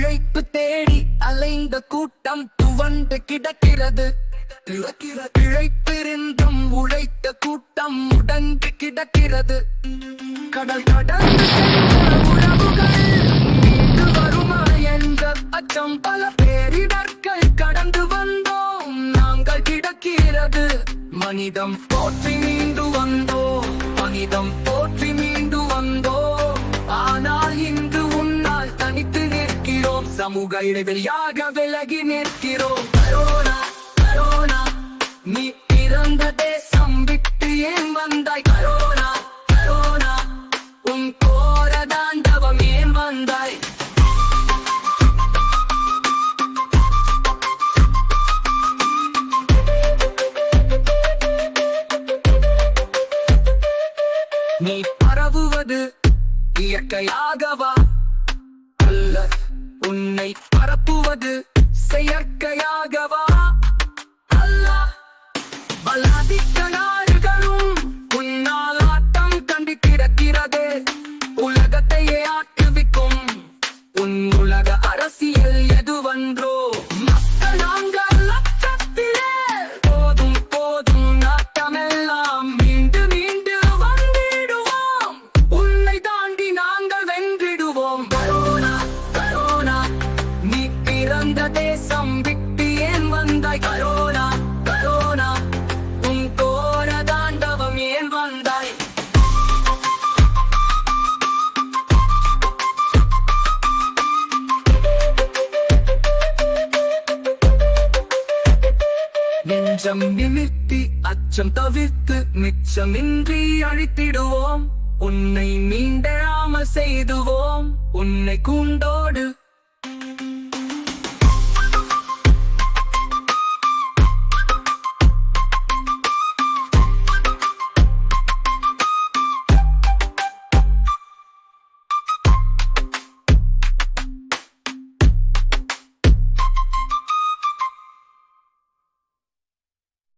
பிழைப்பு தேடி அலைந்த கூட்டம் துவண்டு கிடக்கிறது. பிழைப்பிருந்தும் உழைத்த கூட்டம் முடங்கு கிடக்கிறது. கடல் கடந்து உறவுகள் மீண்டு வருமா என்ற அச்சம் பல பேரிடர்கள் கடந்து வந்தோம். நாங்கள் கிடக்கிறது. மனிதம் போற்றி மீண்டு வந்தோம். மனிதம் போற்றி மீண்டு வந்தோம். சமூக இடைவெளியாக விலகி நிற்கிறோம். கரோனா கரோனா நீ பிறந்த தேசம் விட்டு ஏன் வந்தாய்? கரோனா கரோனா உன் கோர தாண்டவம் ஏன் வந்தாய்? நீ பரவுவது இயற்கையாகவா? பரப்புவது செயற்கையாகவா? நெஞ்சம் நிமித்தி அச்சம் தவிர்த்து மிச்சமின்றி அழித்திடுவோம். உன்னை மீண்டழாம செய்துவோம். உன்னை கூண்டோடு